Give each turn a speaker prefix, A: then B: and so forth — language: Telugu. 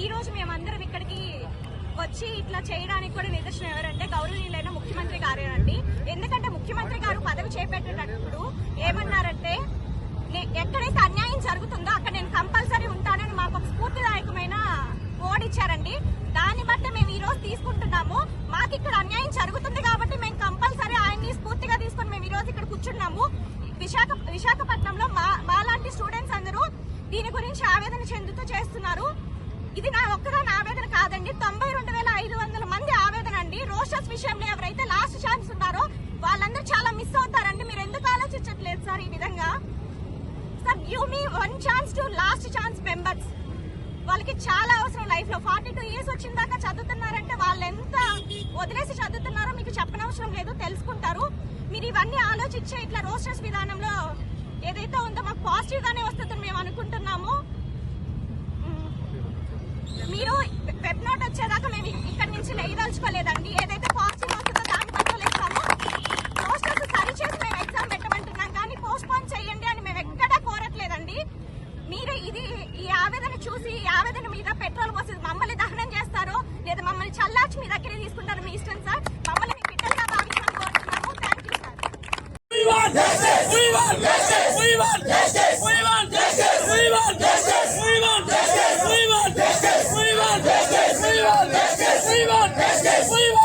A: ఈ రోజు మేమందరం ఇక్కడికి వచ్చి ఇట్లా చేయడానికి కూడా నిదర్శనం ఎవరంటే గౌరవనీయులైన ముఖ్యమంత్రి గారేనండి ఎందుకంటే ముఖ్యమంత్రి గారు పదవి చేపట్టేటప్పుడు ఏమన్నారంటే ఎక్కడైతే అన్యాయం జరుగుతుందో అక్కడ నేను కంపల్సరీ ఉంటానని మాకు ఒక స్ఫూర్తిదాయకమైన ఓడ్ ఇచ్చారండి. దాన్ని బట్టి మేము ఈ రోజు తీసుకుంటున్నాము. మాకు ఇక్కడ అన్యాయం జరుగుతుంది కాబట్టి మేము కంపల్సరీ ఆయన్ని స్ఫూర్తిగా తీసుకొని మేము ఈ రోజు ఇక్కడ కూర్చున్నాము. విశాఖ విశాఖపట్నంలో మా మాలాంటి స్టూడెంట్స్ అందరూ దీని గురించి ఆవేదన చెందుతూ చేస్తున్నారు. ఇది నా ఒక్కదాని ఆవేదన కాదండి. తొంభై రెండు వేల ఐదు వందల మంది ఆవేదన అండి. రోషస్ విషయంలో ఎవరైతే లాస్ట్ ఛాన్స్ ఉన్నారో వాళ్ళందరూ చాలా మిస్ అవుతారండి. మీరు ఎందుకు ఆలోచించట్లేదు సార్ ఈ విధంగా? Sir give me one chance to last chance members వాళ్ళకి చాలా అవసరం లైఫ్లో ఫార్టీ టూ ఇయర్స్ వచ్చిన దాకా చదువుతున్నారంటే వాళ్ళు ఎంత వదిలేసి చదువుతున్నారో మీకు చెప్పనవసరం లేదు. తెలుసుకుంటారు. మీరు ఇవన్నీ ఆలోచించే ఇట్లా రోస్టర్స్ విధానంలో ఏదైతే ఉందో మాకు పాజిటివ్ గానే వస్తుందని మేము అనుకుంటున్నాము మ్, మీరు వెబ్ నోట్ వచ్చేదాకా మేము ఇక్కడ నుంచి ఏదైతే పాజిటివ్ వస్తుందో దాన్ని పట్టుకోలేస్తాము. పోస్టర్స్ సరి చేసి మేము ఎగ్జామ్ పెట్టమంటున్నాం. కానీ పోస్ట్ పోన్ చేయండి అని మేము ఎక్కడా కోరట్లేదండి. మీరు ఇది ఈ ఆవేదన చూసి ఈ ఆవేదన మీద పెట్రోల్ పోసి మమ్మల్ని దహనం చేస్తారో లేదా మమ్మల్ని చల్లార్చి మీ దగ్గరే తీసుకుంటారో మీ ఇష్టం సార్? మమ్మల్ని Receive